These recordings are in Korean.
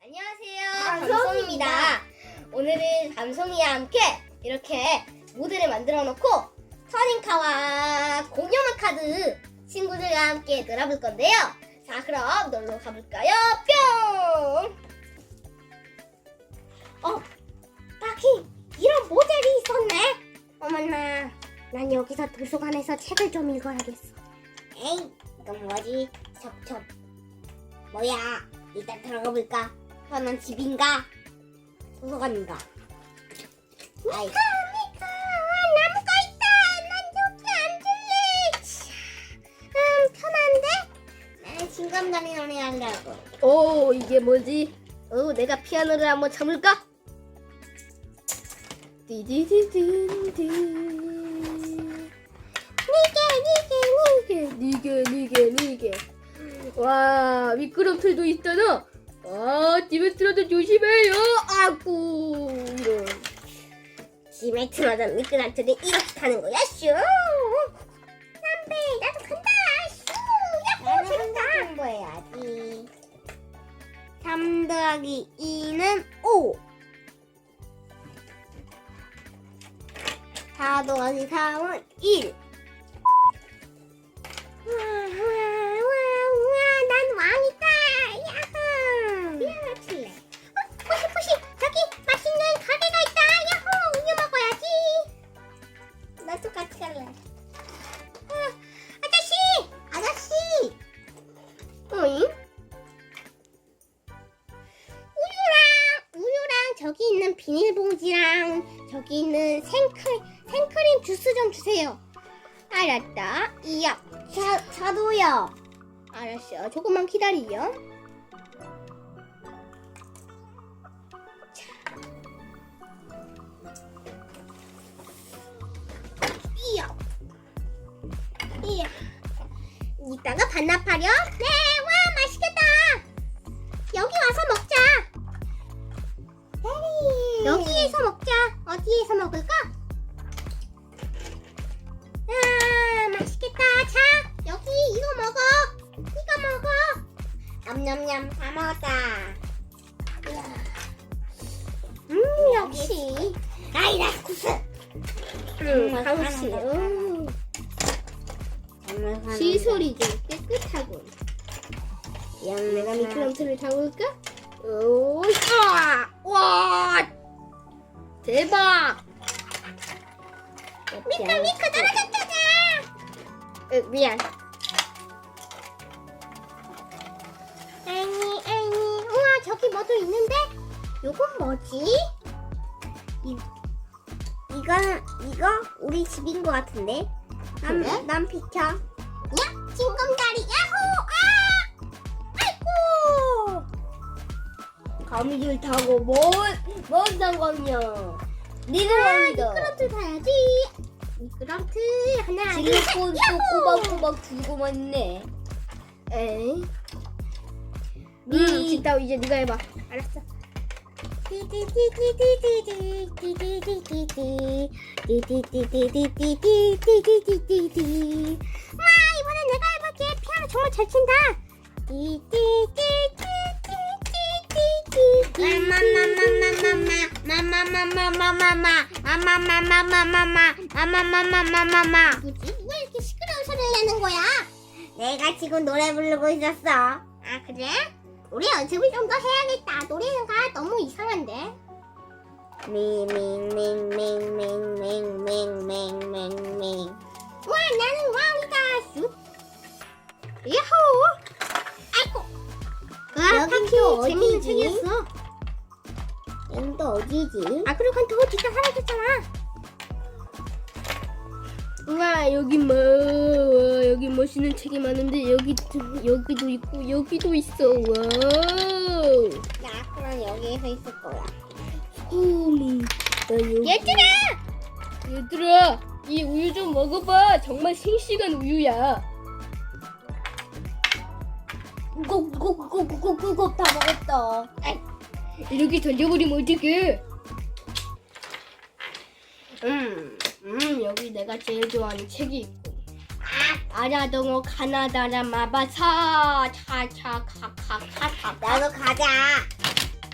안녕하세요. 감성입니다. 감성입니다. 오늘은 감성이와 함께 이렇게 모드를 만들어 놓고 터닝카와 공룡의 카드 친구들과 함께 놀아볼 건데요. 자, 그럼 놀러 가볼까요? 뿅! 어, 딱히 이런 모델이 있었네. 어머나, 난 여기서 도서관에서 책을 좀 읽어야겠어. 에이, 이건 뭐지? 첩첩. 뭐야? 일단 들어가 볼까? 현원 집인가? 도서관인가? 아이. 미카, 미카, 나무가 있다. 난 여기 앉을래. 치, 음, 편한데? 나는 진감단이 노래 하려고. 오, 이게 뭐지? 어, 내가 피아노를 한번 쳐볼까? 띠디디딘딘. 니게, 니게, 니게, 니게, 니게. 와 미끄럼틀도 있잖아. 아 집에 들어도 조심해요. 아구. 집에 들어도 미끄럼틀을 이렇게 타는 거야 슈. 남배 나도 간다 슈. 야호 재밌다. 공부해야지. 3 더하기 2는 5. 4 더하기 3은 1. 우와, 우와, 우와, 우와, 난 왕이 저기 있는 비닐봉지랑 저기 있는 생크림, 생크림 주스 좀 주세요. 알았다. 이야, 자, 자도요. 알았어. 조금만 기다리요. 이야. 이야. 이따가 반납하렴. 네, 여기에서 먹자. 어디에서 먹을까? 아, 맛있겠다. 자, 여기 이거 먹어. 이거 먹어. 냠냠냠 다 먹었다. 이야. 음, 역시. 아이라 구스. 음, 하우스. 음. 시설이 좀 깨끗하군. 내가 미끄럼틀을 타고 올까? 오, 아, 와, 대박. 미카 미카 떨어졌잖아. 으, 미안. 아니 아니 우와 저기 뭐도 있는데 요건 뭐지? 이 이거는 이거 우리 집인 것 같은데. 난, 그래? 난 비켜. 야 징검다리 야 거미줄 타고 뭔 뭔 상관이야. 니는 왕이다. 미끄럼틀 타야지. 미끄럼틀 하나 둘 셋. 또 야호! 꼬박꼬박 들고만 있네. 에이. 음, 진짜 이제 네가 해봐. 알았어. 와 이번엔 내가 해볼게 피아노 정말 잘 친다. 아. 여긴 또 어디지? 아 그리고 한더 진짜 사라졌잖아. 우와 여기 뭐 와, 여기 멋있는 책이 많은데 여기 여기도 있고 여기도 있어. 와우. 나 그럼 여기에서 있을 거야. 나 여기. 얘들아. 얘들아 이 우유 좀 먹어봐. 정말 싱싱한 우유야. 고고고고고고고 다 먹었다. 이 렇게 던져버리면 어떡해? 음, 음, 여기 내가 제일 좋아하는 책이 있고. 아라동어 가나다라 마바사 차차카카카카 나도 가자.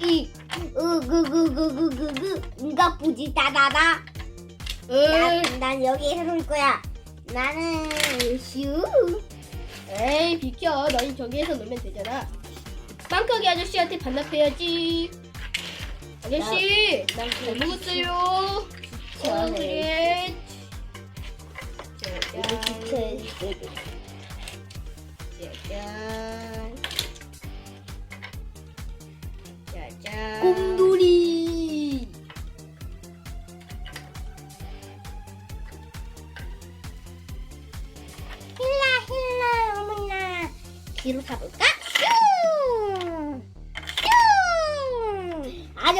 이, 으그그그그그그 나쁘지 따다다. 으, 난, 난 여기에서 놀 거야. 나는 슈. 에이 비켜. 너희 저기에서 놀면 되잖아. 빵가게 아저씨한테 반납해야지. 아저씨, 난 잘 먹었어요. 어, 그래. 이거 짜잔. 지켜야 돼. 짜잔. 짜잔. 곰돌이. 힐라 힐라 어머나 뒤로 타볼까?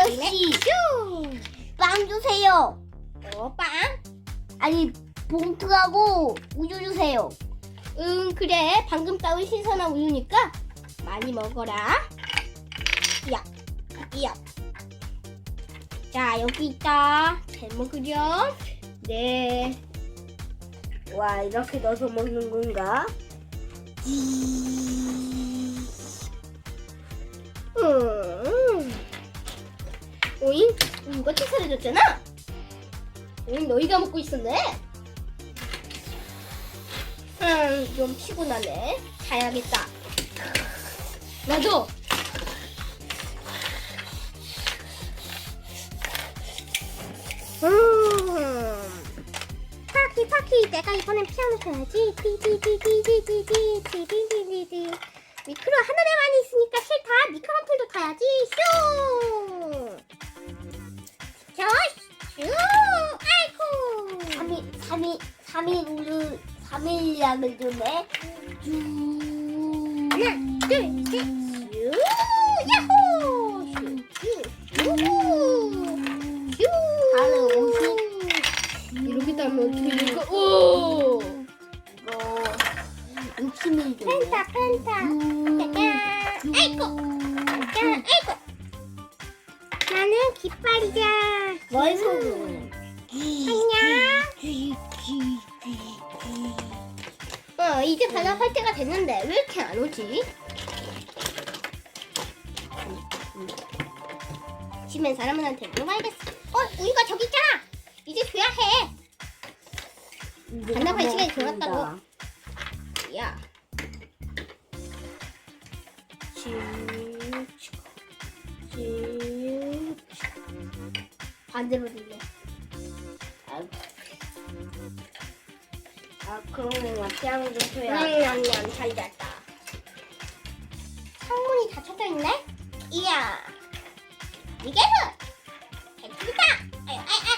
아저씨 슝! 빵 주세요. 어, 빵? 아니 봉투하고 우유 주세요. 응, 그래. 방금 따온 신선한 우유니까 많이 먹어라. 야, 야. 자, 여기 있다. 잘 먹으렴. 네. 와 이렇게 넣어서 먹는 건가? 음. 오잉? 우유가 튀사해졌잖아? 오잉, 너희가 먹고 있었네? 음, 좀 피곤하네. 자야겠다. 나도! 음. 파키 파키 내가 이번엔 피아노 쳐야지 띠띠띠띠띠띠띠띠띠띠띠 미크로 하늘에만 있으니까 싫다 미끄럼틀도 타야지 슈 슈! 아이고 3일 3일 3일 우유 3일 약을 주네 하나 둘셋슈 야호 슈슈슈 다음에 오십 이렇게 따면 어떻게 될까? 오! 이거 60일 줘. 펜타 펜타. 짜잔. 아이고. 짜잔. 아이고. 나는 깃발이자. 안녕. 어, 이제 반납할 때가 됐는데 왜 이렇게 안 오지? 집엔 사람들한테 물어봐야겠어. 어, 우유가 저기 있잖아. 이제 줘야 해. 반납할 시간이 지났다고. 야. 쭉, 반대로 들려. 아, 아 그런 거 같이 하는 게 소야. 아니 아니 아니 잘 잤다. 창문이 닫혀져 있네? 이야. 이게는 개꿀이다. 뭐? 아유 아유 아유.